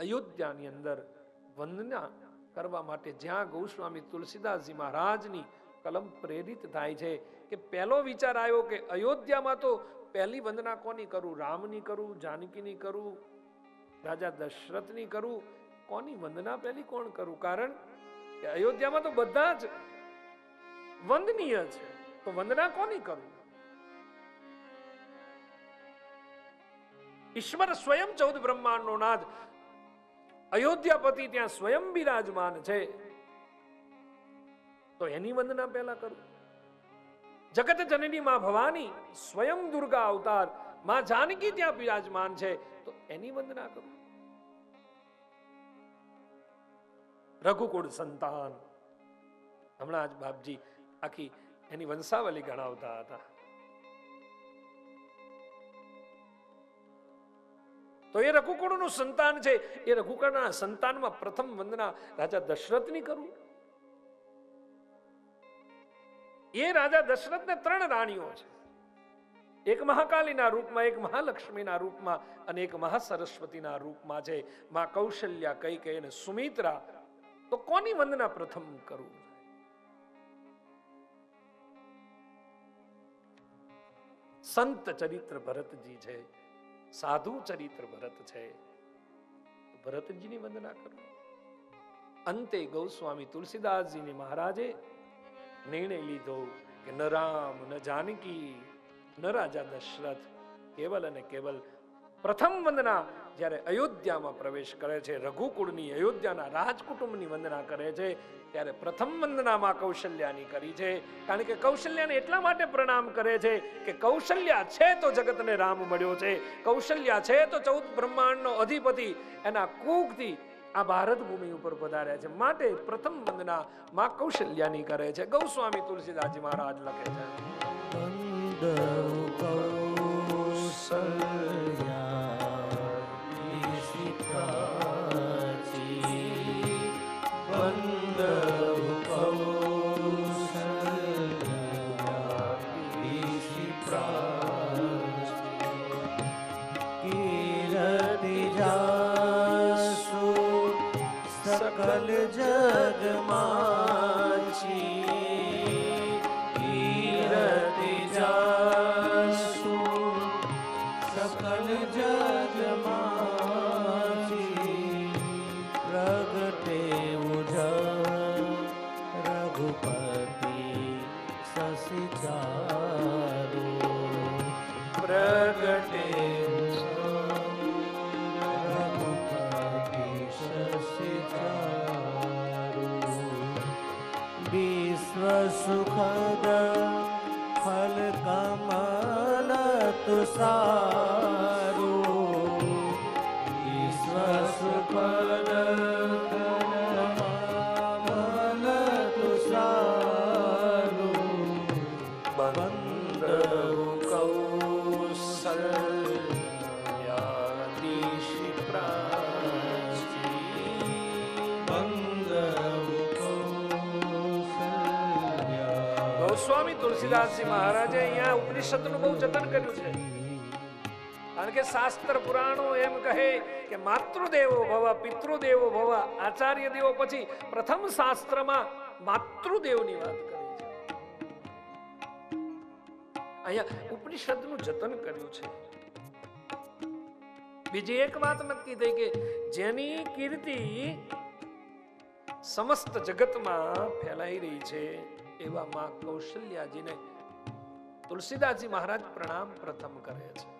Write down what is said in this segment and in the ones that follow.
અયોધ્યાની અંદર વંદના કરવા માટે જ્યાં ગૌસ્વામી તુલસીદાસજી મહારાજની કલમ પ્રેરિત થાય છે કે પહેલો વિચાર આવ્યો કે અયોધ્યામાં તો પહેલી વંદના કોની કરું? રામની કરું, જાનકીની કરું, રાજા દશરથની કરું? કોની વંદના પહેલી કોણ કરું? કારણ કે અયોધ્યામાં તો બધા જ વંદનીય છે. તો વંદના કોની કરું? ઈશ્વર સ્વયં ચૌદ બ્રહ્માંડનો નાથ અયોધ્યાપતિ ત્યાં સ્વયં બિરાજમાન છે. તો એની વંદના પહેલા કરું. જગત જનની માં ભવાની સ્વયં દુર્ગા અવતાર, માં જાનકી ત્યાં બિરાજમાન છે. તો એની વંદના કરું. રઘુકુળ સંતાન. હમણાં જ બાપજી આખી એની વંશાવલી ગણાવતા હતા. તો એ રઘુકુળનું સંતાન છે. એ રઘુકુળના સંતાનમાં પ્રથમ વંદના રાજા દશરથની કરું. એ રાજા દશરથને ત્રણ રાણીઓ છે. એક મહાકાલીના રૂપમાં, એક મહાલક્ષ્મીના રૂપમાં અને એક મહાસરસ્વતીના રૂપમાં છે. માં કૌશલ્યા કઈ કઈ અને સુમિત્રા. તો કોની વંદના પ્રથમ કરું? સંત ચરિત્ર ભરતજી છે. સાધુ ચરિત્ર ભરત છે. ભરતજીની વંદના કરો. અંતે ગૌસ્વામી તુલસીદાસજીને મહારાજે નિર્ણય લીધો કે ન રામ, ન જાનકી, ન રાજા દશરથ, કેવલ અને કેવલ પ્રથમ વંદના જ્યારે અયોધ્યામાં પ્રવેશ કરે છે, રઘુકુળની અયોધ્યાના રાજકુટુંબની વંદના કરે છે, ત્યારે પ્રથમ વંદનામાં કૌશલ્યાની કરી છે. કારણ કે કૌશલ્યાને એટલા માટે પ્રણામ કરે છે કે કૌશલ્યા છે તો જગતને રામ મળ્યો છે. કૌશલ્યા છે તો ચૌદ બ્રહ્માંડનો અધિપતિ એના કૂકથી આ ભારત ભૂમિ ઉપર પધાર્યા છે. માટે પ્રથમ વંદના માં કૌશલ્યાની કરે છે. ગૌસ્વામી તુલસીદાસજી મહારાજ લખે છે. ਤੁਸਾਰ તુલસીદાસજી મહારાજે અહીંયા ઉપનિષદનું બહુ જતન કર્યું છે. કારણ કે શાસ્ત્ર પુરાણો એમ કહે કે માતૃદેવો ભવ, પિતૃદેવો ભવ આચાર્ય દેવો પછી પ્રથમ શાસ્ત્રમાં માતૃદેવની વાત કરી છે. અહીંયા ઉપનિષદનું જતન કર્યું છે. બીજી એક વાત નક્કી થઈ કે જેની કીર્તિ સમસ્ત જગતમાં ફેલાઈ રહી છે. એવા માં કૌશલ્યાજીને તુલસીદાસજી મહારાજ પ્રણામ પ્રથમ કરે છે.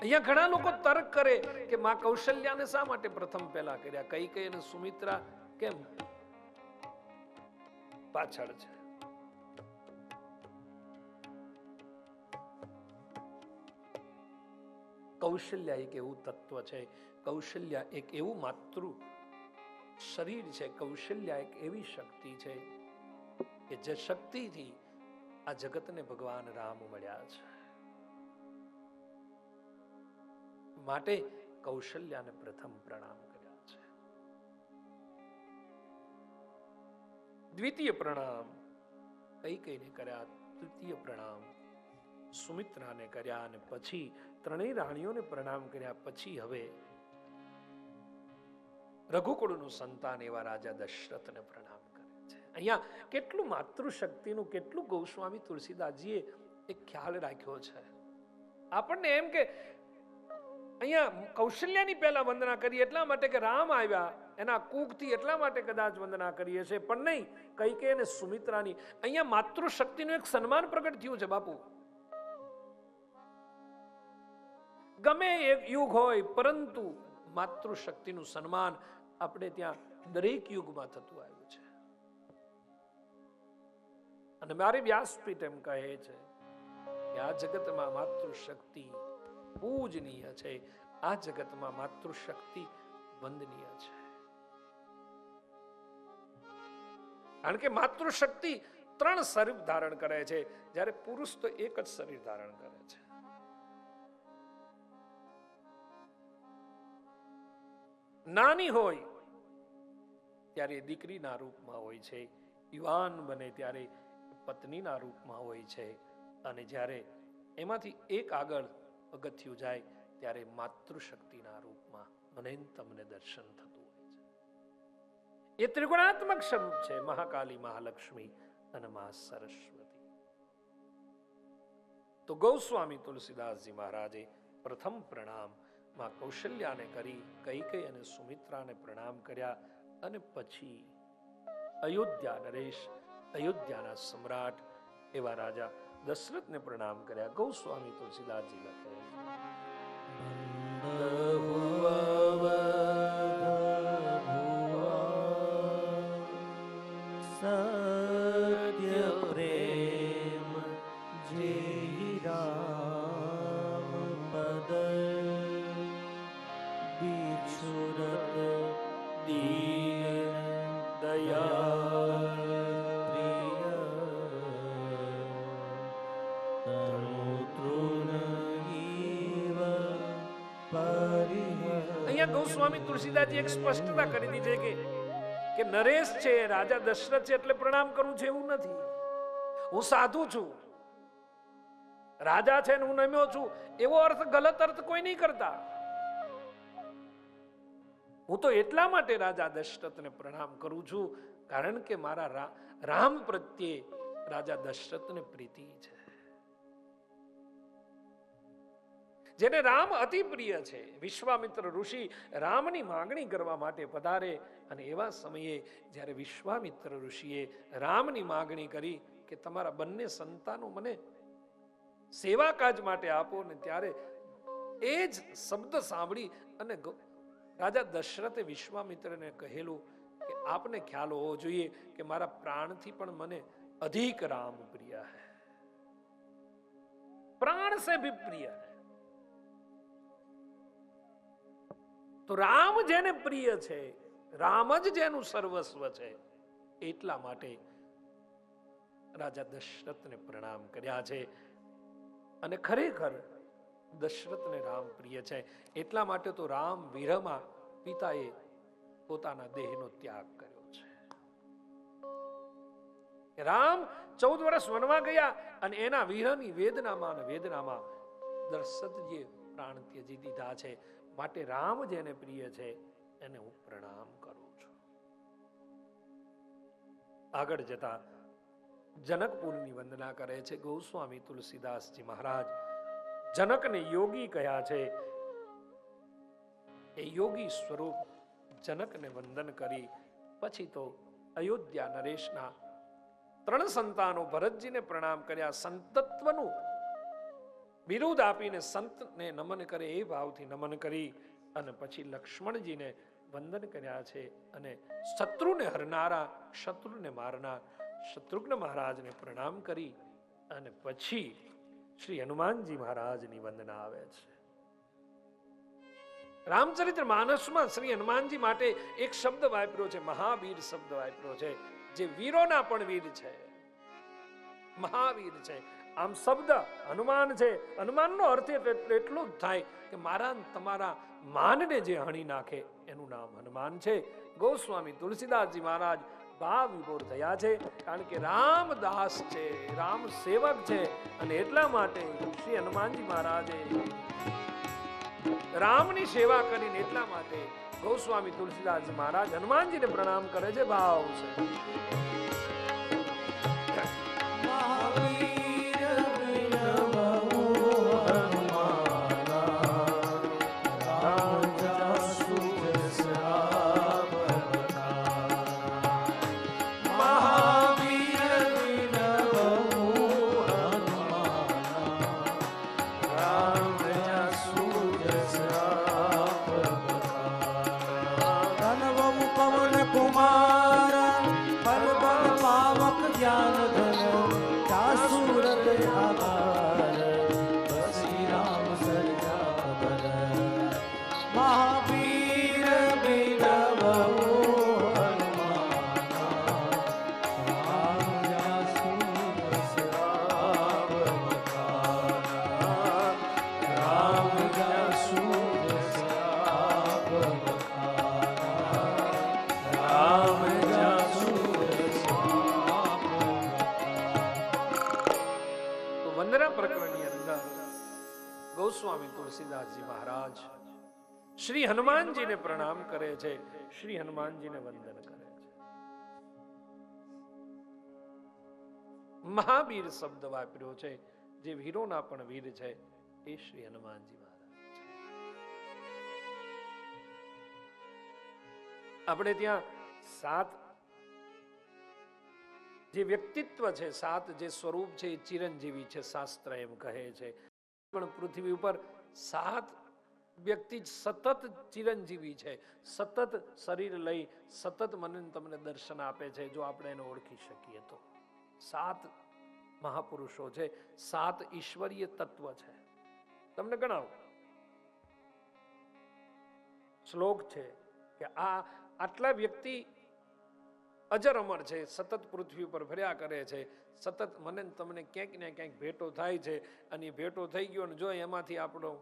અહીંયા ઘણા લોકો તર્ક કરે કે માં કૌશલ્યાને શા માટે પ્રથમ પહેલા કર્યા? કઈ કઈ અને સુમિત્રા કેમ પાછળ છે? કૌશલ્યા એક એવું તત્વ છે, કૌશલ્યા એક એવું માતૃ શરીર છે, કૌશલ્યા એક એવી શક્તિ છે કે જે શક્તિથી આ જગતને ભગવાન રામ મળ્યા છે. માટે કૌશલ્યાને પ્રથમ પ્રણામ કર્યા છે. દ્વિતીય પ્રણામ કઈ કઈને કર્યા? તૃતીય પ્રણામ સુમિત્રાને કર્યા અને પછી ત્રણેય રાણીઓને પ્રણામ કર્યા. પછી હવે રઘુકુળનું સંતાન એવા રાજા દશરથને પ્રણામ કરે છે. અહીંયા કેટલું માતૃશક્તિનું, કેટલું ગૌસ્વામી તુલસીદાસજીએ એક ખ્યાલ રાખ્યો છે. આપણને એમ કે અહીંયા કૌશલ્યાની પહેલા વંદના કરી એટલા માટે કે રામ આવ્યા, એના કૂકથી એટલા માટે કદાચ વંદના કરીએ છે પણ નહીં કઈકે અને સુમિત્રાની, અહીંયા માતૃશક્તિનું એક સન્માન પ્રગટ થયું છે, બાપુ. ગમે એક યુગ હોય, પરંતુ માતૃશક્તિનું સન્માન આપણે ત્યાં દરેક યુગમાં થતું આવ્યું છે. અને મારી વ્યાસપીઠ એમ કહે છે કે આ જગતમાં માતૃશક્તિ પૂજનીય છે. આ જગતમાં માતૃશક્તિ વંદનીય છે. કારણ કે માતૃશક્તિ ત્રણ શરીર ધારણ કરે છે. જ્યારે પુરુષ તો એક જ શરીર ધારણ કરે છે. નાની હોય, ત્યારે દીકરીના રૂપમાં હોય છે, યુવાન બને ત્યારે પત્નીના રૂપમાં હોય છે. અને જ્યારે એમાંથી એક આગળ અગથિયું જાય, ત્યારે માતૃશક્તિના રૂપમાં મને તમને દર્શન થતું હોય છે. એ ત્રિગુણાત્મક સ્વરૂપ છે મહાકાલી, મહાલક્ષ્મી અને મા સરસ્વતી. તો ગૌસ્વામી તુલસીદાસજી મહારાજે પ્રથમ પ્રણામ માં કૌશલ્યાને કરી કૈકેય અને સુમિત્રાને પ્રણામ કર્યા અને પછી અયોધ્યા નરેશ, અયોધ્યાના સમ્રાટ એવા રાજા દશરથને પ્રણામ કર્યા. ગૌસ્વામી તુલસીદાસજી લખે ગૌસ્વામી તુલસીદાસજી એક સ્પષ્ટતા કરી દીધી છે કે કે નરેશ છે, રાજા દશરથ છે એટલે પ્રણામ કરું છે એવું નથી. હું સાધુ છું. રાજા છે ને હું નમ્યો છું. એવો અર્થ ગલત અર્થ કોઈ નહીં કરતા. હું તો એટલા માટે રાજા દશરથને પ્રણામ કરું છું, કારણ કે મારા રામ પ્રત્યે રાજા દશરથને પ્રીતિ છે. જેને રામ અતિ પ્રિય છે. વિશ્વામિત્ર ઋષિ રામની માંગણી કરવા માટે પધારે અને એવા સમયે જ્યારે વિશ્વામિત્ર ઋષિએ રામની માંગણી કરી કે તમારા બંને સંતાનો મને સેવા કાજ માટે આપો ને ત્યારે એ જ શબ્દ સાંભળી અને રાજા દશરથે વિશ્વામિત્રને કહેલું કે આપને ખ્યાલ હોવો જોઈએ કે મારા પ્રાણથી પણ મને અધિક રામ પ્રિય હે. પ્રાણ સે ભી પ્રિય તો રામ જેને પ્રિય છે, રામ જ જેનું સર્વસ્વ છે, એટલા માટે રાજા દશરથને પ્રણામ કર્યા છે. અને ખરેખર દશરથને રામ પ્રિય છે. એટલા માટે તો રામ વિરહમાં પિતાએ પોતાના દેહનો ત્યાગ કર્યો છે. રામ ચૌદ વર્ષ વનવા ગયા અને એના વિરહની વેદનામાં અને વેદનામાં દશરથજીએ પ્રાણ ત્યજી દીધા છે. માટે રામ જેને પ્રિય છે, એને હું પ્રણામ કરું છું. આગળ જતા જનકપુરની વંદના કરે છે ગૌસ્વામી તુલસીદાસજી મહારાજ. જનકને યોગી કહ્યા છે. એ યોગી સ્વરૂપ જનકને વંદન કરી. પછી તો અયોધ્યા નરેશના ત્રણ સંતાનો ભરતજીને પ્રણામ કર્યા. સંતત્વનું બિરુદ આપીને સંતને નમન કરે એ ભાવથી નમન કરી અને પછી લક્ષ્મણજીને વંદન કર્યા છે અને શત્રુને હરનારા, શત્રુને મારનાર, શત્રુઘ્ન મહારાજને પ્રણામ કરી અને પછી શ્રી હનુમાનજી મહારાજની વંદના આવે છે. રામચરિત્ર માનસમાં શ્રી હનુમાનજી માટે એક શબ્દ વાપર્યો છે, મહાવીર શબ્દ વાપર્યો છે, જે વીરોના પણ વીર છે. મહાવીર છે. આમ શબ્દ હનુમાન છે. હનુમાનનો અર્થ એટલે જ થાય કે મારા તમારા માનને જે હણી નાખે, એનું નામ હનુમાન છે. ગોસ્વામી તુલસીદાસજી મહારાજ ભાવ વિભોર થયા છે, કારણ કે રામદાસ છે, રામ સેવક છે, અને એટલા માટે શ્રી હનુમાનજી મહારાજે રામની સેવા કરીને એટલા માટે ગૌસ્વામી તુલસીદાસ મહારાજ હનુમાનજીને પ્રણામ કરે છે. ભાવ છે. શ્રી હનુમાનજીને પ્રણામ કરે છે. શ્રી હનુમાનજીને વંદન કરે છે. મહાવીર શબ્દ વાપર્યો છે. જે વીરોના પણ વીર છે. એ શ્રી હનુમાનજી આપણે ત્યાં સાત જે વ્યક્તિત્વ છે, સાત જે સ્વરૂપ છે એ ચિરંજીવી છે, શાસ્ત્ર એમ કહે છે. પણ પૃથ્વી ઉપર સાત વ્યક્તિ સતત ચિરંજીવી છે. સતત શરીર લઈ સતત મને તમને દર્શન આપે છે, જો આપણે એને ઓળખી શકીએ તો. સાત મહાપુરુષો છે. સાત ઈશ્વરીય તત્વ છે. તમને ગણાવો. શ્લોક છે કે આ આટલા વ્યક્તિ અજર અમર છે, સતત પૃથ્વી ઉપર ફર્યા કરે છે, સતત મને તમને ક્યાંક ને ક્યાંક ભેટો થાય છે. અને ભેટો થઈ ગયો ને જો એમાંથી આપણો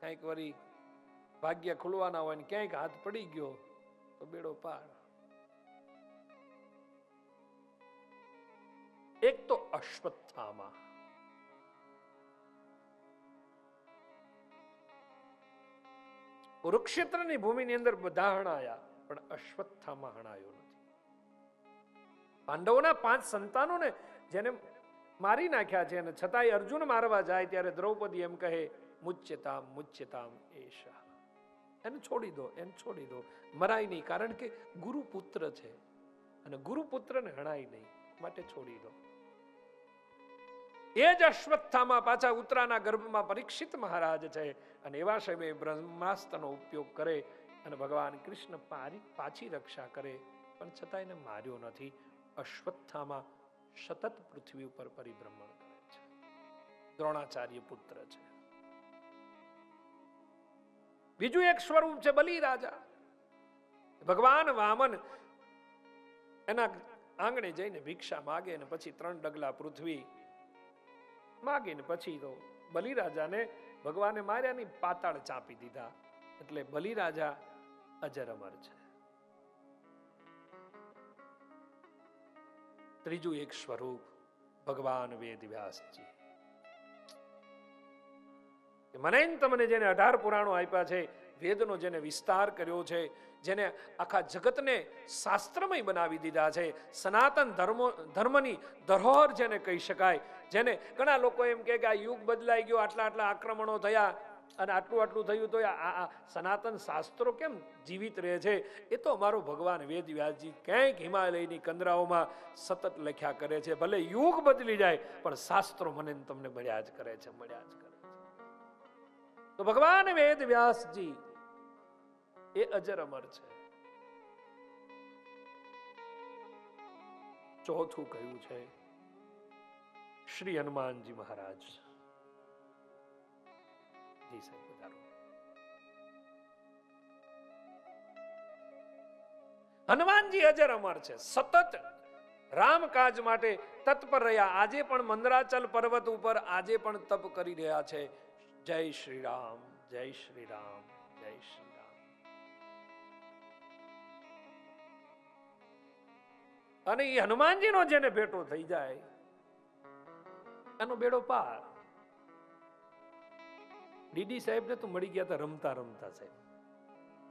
કંઈક વળી ભાગ્ય ખુલવાના હોય ને ક્યાંક હાથ પડી ગયો, તો બેડો પાર એક તો અશ્વત્થામાં. કુરુક્ષેત્રની ભૂમિની અંદર બધા હણાયા, પણ અશ્વત્થામાં હણાયો નથી. પાંડવોના પાંચ સંતાનોને જેને મારી નાખ્યા છે અને છતાંય અર્જુન મારવા જાય ત્યારે દ્રૌપદી એમ કહે, મુચ્યતામ મુચ્યતામ એશા એને છોડી દો, એને છોડી દો. મરાય નહીં, કારણ કે ગુરુપુત્ર છે. અને ગુરુપુત્રને હણાય નહીં, માટે છોડી દો. એ જ અશ્વત્થામાં પાછા ઉત્તરાના ગર્ભમાં પરીક્ષિત મહારાજ છે. અને એવા સમયે બ્રહ્માસ્ત્રનો ઉપયોગ કરે અને ભગવાન કૃષ્ણ પારી, પાછી રક્ષા કરે. પણ છતાં એને માર્યો નથી. અશ્વત્થામાં સતત પૃથ્વી ઉપર પરિભ્રમણ કરે છે. દ્રોણાચાર્ય પુત્ર છે. બીજું એક સ્વરૂપ છે બલિ રાજા ભગવાન વામન એના આંગણે જઈને ભિક્ષા માગે ને પછી ત્રણ ડગલા પૃથ્વી માગે ને પછી તો બલિરાજાને ભગવાને માર્યા ની પાતાળ ચાપી દીધા. એટલે બલિરાજા અજર અમર છે. ત્રીજું એક સ્વરૂપ ભગવાન વેદ વ્યાસજી મને તમને જેને અઢાર પુરાણો આપ્યા છે, વેદનો જેને વિસ્તાર કર્યો છે, જેને આખા જગતને શાસ્ત્રમય બનાવી દીધા છે, સનાતન ધર્મો, ધર્મની ધરોહર જેને કહી શકાય, જેને ઘણા લોકો એમ કે આ યુગ બદલાઈ ગયો, આટલા આટલા આક્રમણો થયા અને આટલું આટલું થયું, તો આ સનાતન શાસ્ત્રો કેમ જીવિત રહે છે? એ તો અમારો ભગવાન વેદ વ્યાસજી ક્યાંક હિમાલયની કંદરાઓમાં સતત લખ્યા કરે છે, ભલે યુગ બદલી જાય, પણ શાસ્ત્રો મને તમને મળ્યા જ કરે છે, મળ્યા જ કરે તો ભગવાન વેદ વ્યાસજી એ અજર અમર છે. ચોથું કહ્યું છે? શ્રી હનુમાનજી મહારાજ. હનુમાનજી અજર અમર છે. સતત રામકાજ માટે તત્પર રહ્યા. આજે પણ મંદરાચલ પર્વત ઉપર આજે પણ તપ કરી રહ્યા છે. જય શ્રી રામ જય શ્રી રામ જય શ્રી રામ અને એ હનુમાનજીનો જેને ભેટો થઈ જાય, એનો બેડો પાર. ડીડી સાહેબને તો મળી ગયા હતા રમતા રમતા સાહેબ.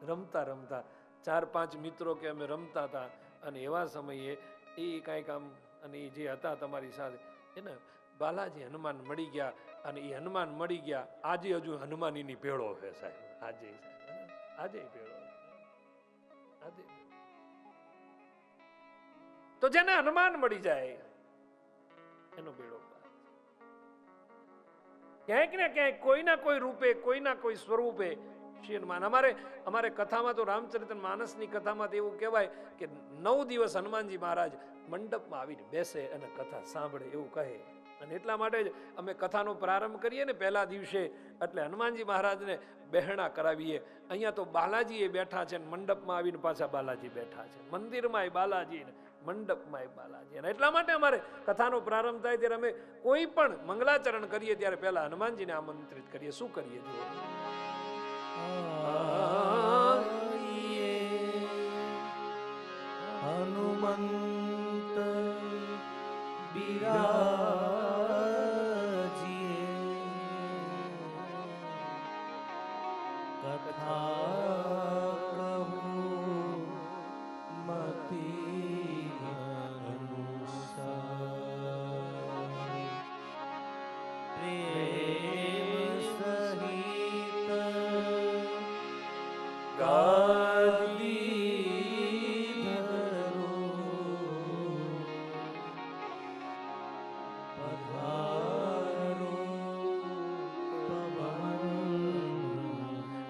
રમતા રમતા ચાર પાંચ મિત્રો કે અમે રમતા હતા અને એવા સમયે એ કાંઈક આમ અને એ જે હતા તમારી સાથે, એને બાલાજી હનુમાન મળી ગયા અને એ હનુમાન મળી ગયા. આજે હજુ હનુમાનીની ભેળો છે સાહેબ. આજે આજે ભેળો આજે તો જેને હનુમાન મળી જાય, એનો ભેળો ક્યાંક ને ક્યાંક કોઈના કોઈ રૂપે કોઈના કોઈ સ્વરૂપે શ્રી હનુમાન. અમારે અમારે કથામાં તો રામચરિત્ર માનસની કથામાં તો એવું કહેવાય કે નવ દિવસ હનુમાનજી મહારાજ મંડપમાં આવીને બેસે અને કથા સાંભળે એવું કહે. અને એટલા માટે જ અમે કથાનો પ્રારંભ કરીએ ને પહેલા દિવસે એટલે હનુમાનજી મહારાજને બહેણા કરાવીએ. અહીંયા તો બાલાજી એ બેઠા છે મંડપમાં આવીને પાછા બાલાજી બેઠા છે. મંદિરમાં બાલાજી મંડપમાં એ બાલાજી. અને એટલા માટે અમારે કથાનો પ્રારંભ થાય ત્યારે અમે કોઈ પણ મંગલાચરણ કરીએ ત્યારે પહેલા હનુમાનજીને આમંત્રિત કરીએ. શું કરીએ જુઓ. હનુમંત બિરાજીએ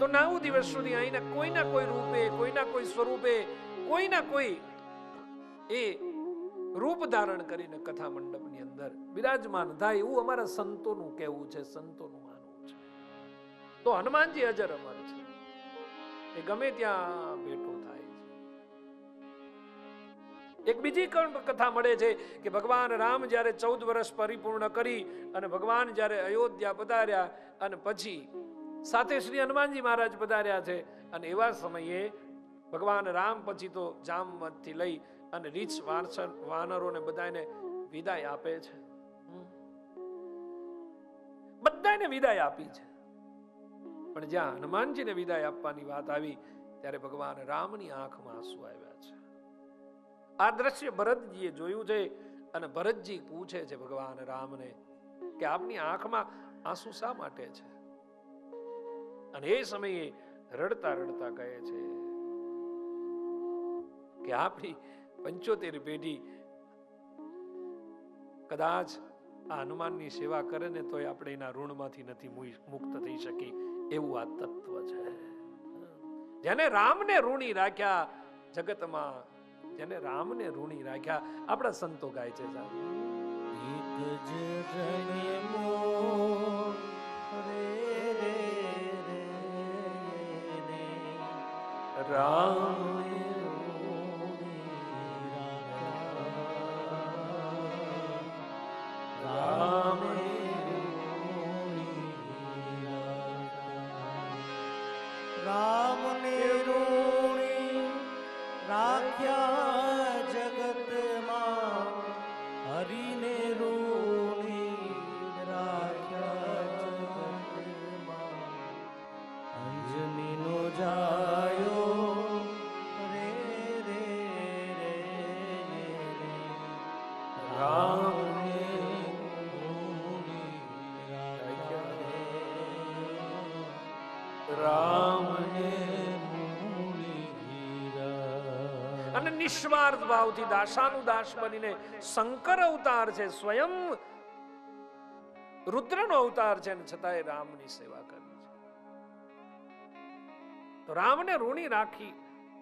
નવ દિવસ સુધી અહીંના કોઈના કોઈ રૂપે, કોઈના કોઈ સ્વરૂપે, કોઈના કોઈ એ રૂપ ધારણ કરીને કથા મંડપની અંદર બિરાજમાન થાય એવું અમારા સંતોનું કહેવું છે, સંતોનું માનવું છે. તો હનુમાનજી અજર અમર છે. એ ગમે ત્યાં બેઠો થાય એક બીજી કથા મળે છે કે ભગવાન રામ જ્યારે ચૌદ વર્ષ પરિપૂર્ણ કરી અને ભગવાન જ્યારે અયોધ્યા પધાર્યા અને પછી સાથે શ્રી હનુમાનજી મહારાજ પધાર્યા છે અને એવા સમયે ભગવાન રામ પછી તો જામવંતથી લઈ અને રીછ વાનસર વાનરોને બધાને વિદાય આપે છે. બધાને વિદાય આપી છે. પણ જ્યાં હનુમાનજીને વિદાય આપવાની વાત આવી, ત્યારે ભગવાન રામની આંખમાં આંસુ આવ્યા છે. આ દ્રશ્ય ભરતજીએ જોયું છે અને ભરતજી પૂછે છે ભગવાન રામને કે આપની આંખમાં આંસુ શા માટે છે? અને એ સમયે રડતા રડતા કહે છે કે આપણી પંચોતેર પેઢી કદાચ આ હનુમાનની સેવા કરે ને તોય આપણે એના ઋણમાંથી નથી મુક્ત થઈ શકી એવું આ તત્વ છે. જેને રામને ઋણી રાખ્યા જગતમાં, જેને રામને ઋણી રાખ્યા, આપણા સંતો ગાય છે સાહેબ. રે રામ અને નિસ્વાર્થ ભાવથી દાસાનું દાસ બનીને શંકર અવતાર છે, સ્વયં રુદ્રનો અવતાર છે અને છતાંય રામની સેવા કરી છે. તો રામને ઋણી રાખી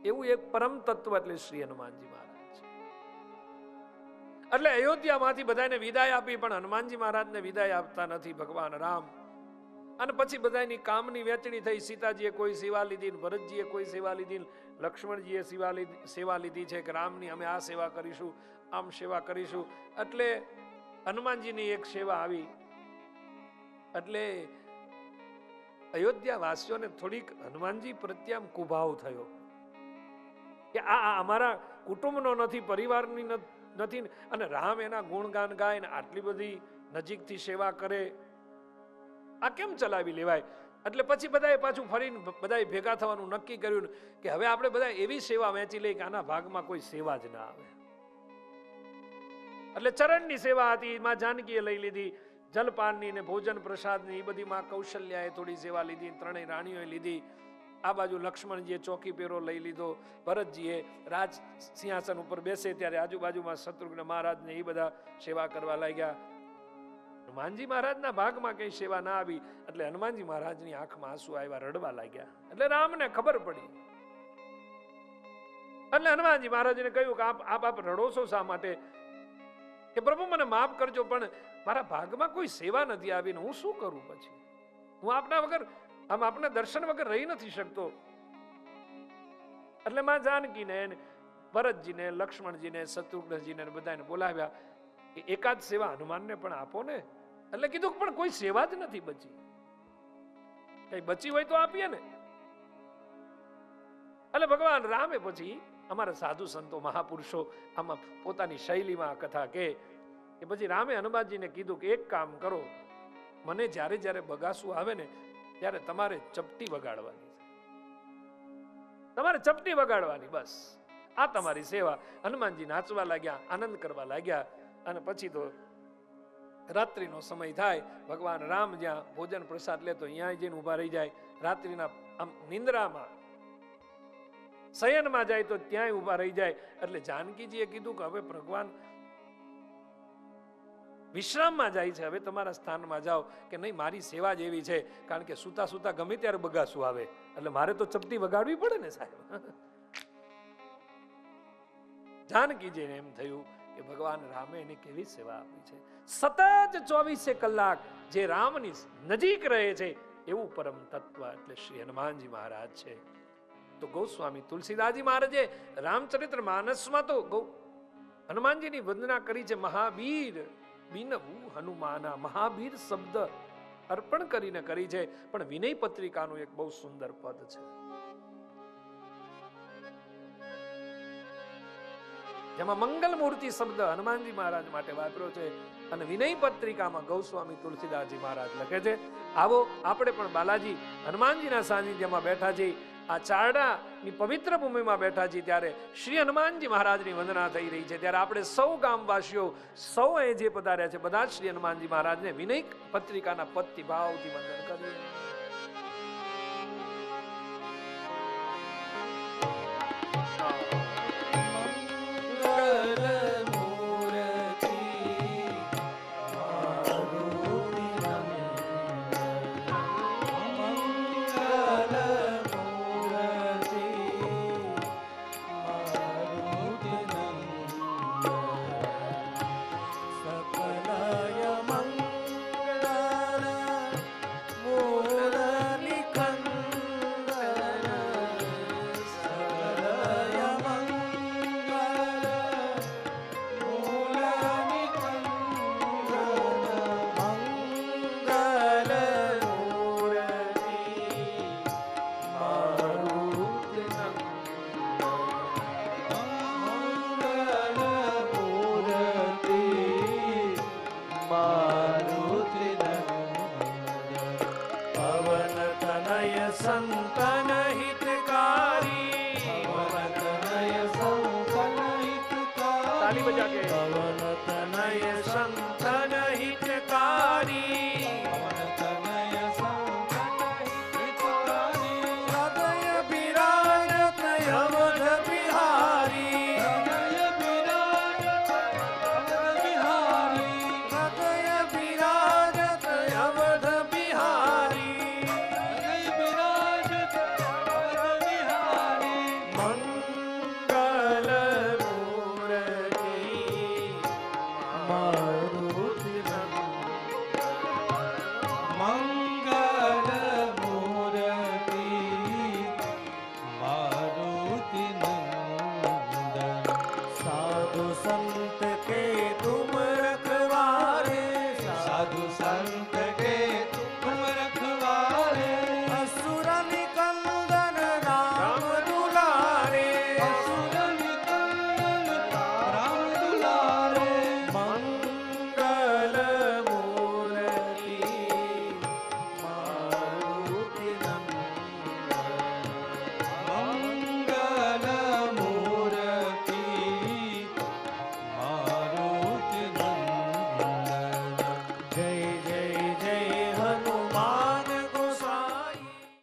એવું એક પરમ તત્વ એટલે શ્રી હનુમાનજી મહારાજ એટલે અયોધ્યામાંથી બધાને વિદાય આપી, પણ હનુમાનજી મહારાજને વિદાય આપતા નથી ભગવાન રામ. અને પછી બધાની કામની વેચણી થઈ. સીતાજીએ કોઈ સેવા લીધી ભરતજીએ કોઈ સેવા લીધી લક્ષ્મણજીએ સેવા લીધી સેવા લીધી છે કે રામની અમે આ સેવા કરીશું, આમ સેવા કરીશું. એટલે હનુમાનજીની એક સેવા આવી. એટલે અયોધ્યા વાસીઓને થોડીક હનુમાનજી પ્રત્યે આમ કુભાવ થયો. કે આ અમારા કુટુંબનો નથી, પરિવારની નથી અને રામ એના ગુણગાન ગાય ને આટલી બધી નજીકથી સેવા કરે. આ કેમ ચલાવી લેવાય? એટલે પછી બધાએ પાછું ફરીને બધાએ ભેગા થવાનું નક્કી કર્યું કે હવે આપણે બધા એવી સેવા વહેંચી લઈએ કે આના ભાગમાં કોઈ સેવા જ ના આવે. એટલે ચરણની સેવા હતી, માં જાનકીએ લઈ લીધી, જલપાનની ને ભોજન પ્રસાદની એ બધી માં કૌશલ્યાએ થોડી સેવા લીધી, ત્રણેય રાણીઓએ લીધી. આ બાજુ લક્ષ્મણજીએ ચોકી પેરો લઈ લીધો, ભરતજીએ રાજ સિંહાસન ઉપર બેસે ત્યારે આજુબાજુમાં શત્રુઘ્ન મહારાજને એ બધા સેવા કરવા લાગ્યા. હનુમાનજી મહારાજના ભાગમાં કઈ સેવા ના આવી, એટલે હનુમાનજી મહારાજની આંખમાં આંસુ આવ્યા, રડવા લાગ્યા. એટલે રામને ખબર પડી. એટલે હનુમાનજી મહારાજને કહ્યું કે આપ આપ આપ રડો છો શા માટે? કે પ્રભુ, મને માફ કરજો, પણ મારા ભાગમાં કોઈ સેવા નથી આવી ને હું શું કરું પછી? હું આપના વગર, આમ આપના દર્શન વગર રહી નથી શકતો. એટલે માં જાનકીને ભરતજીને, લક્ષ્મણજીને, શત્રુઘ્નજીને બધાને બોલાવ્યા એકાદ સેવા હનુમાનને પણ આપો ને. એટલે કીધું પણ કોઈ સેવા જ નથી બચી. કઈ બચી હોય તો આપીએ ને. એટલે ભગવાન રામે પછી અમારા સાધુ સંતો, મહાપુરુષો આમાં પોતાની શૈલીમાં આ કથા કે પછી રામે હનુમાનજીને કીધું કે એક કામ કરો, મને જ્યારે જ્યારે બગાસું આવે ને ત્યારે તમારે ચપટી વગાડવાની છે. તમારે ચપટી વગાડવાની બસ. આ તમારી સેવા. હનુમાનજી નાચવા લાગ્યા, આનંદ કરવા લાગ્યા અને પછી તો રાત્રિનો સમય થાય, ભગવાન રામ જ્યાં ભોજન પ્રસાદ લે તો અહીંયા જઈને ઊભા રહી જાય, રાત્રિના આમ નિંદ્રામાં, શયનમાં જાય તો ત્યાંય ઊભા રહી જાય. એટલે જાનકીજીએ કીધું કે હવે ભગવાન વિશ્રામમાં જાય છે, હવે તમારા સ્થાનમાં જાઓ કે નહીં, મારી સેવા જ એવી છે, કારણ કે સુતા સુતા ગમે ત્યારે બગાસું આવે. એટલે મારે તો ચપટી વગાડવી પડે ને સાહેબ. જાનકીજીને એમ થયું કે ભગવાન રામે એને કેવી સેવા આપી છે. સતત ચોવીસે કલાક જે રામની નજીક રહે છે, એવું પરમ તત્વ એટલે શ્રી હનુમાનજી મહારાજ છે. તો ગૌસ્વામી તુલસીદાસજી મહારાજે રામચરિત્ર માનસમાં તો ગૌ હનુમાનજીની વંદના કરી છે મહાવીર બિનવું હનુમાના મહાવીર શબ્દ અર્પણ કરીને કરી છે. પણ વિનય પત્રિકાનું એક બહુ સુંદર પદ છે. જેમાં મંગલ મૂર્તિ શબ્દ હનુમાનજી મહારાજ માટે વાપર્યો છે અને વિનય પત્રિકામાં ગૌસ્વામી તુલસીદાસજી મહારાજ લખે છે. આવો આપણે પણ બાલાજી હનુમાનજીના સાનિધ્યમાં બેઠા છીએ. આ ચારડાની પવિત્ર ભૂમિમાં બેઠા છીએ ત્યારે શ્રી હનુમાનજી મહારાજની વંદના થઈ રહી છે. ત્યારે આપણે સૌ ગામવાસીઓ સૌ અહીં જે પધાર્યા છે, બધા જ શ્રી હનુમાનજી મહારાજને વિનય પત્રિકાના પદથી ભાવથી વંદન કરીએ. वसन्त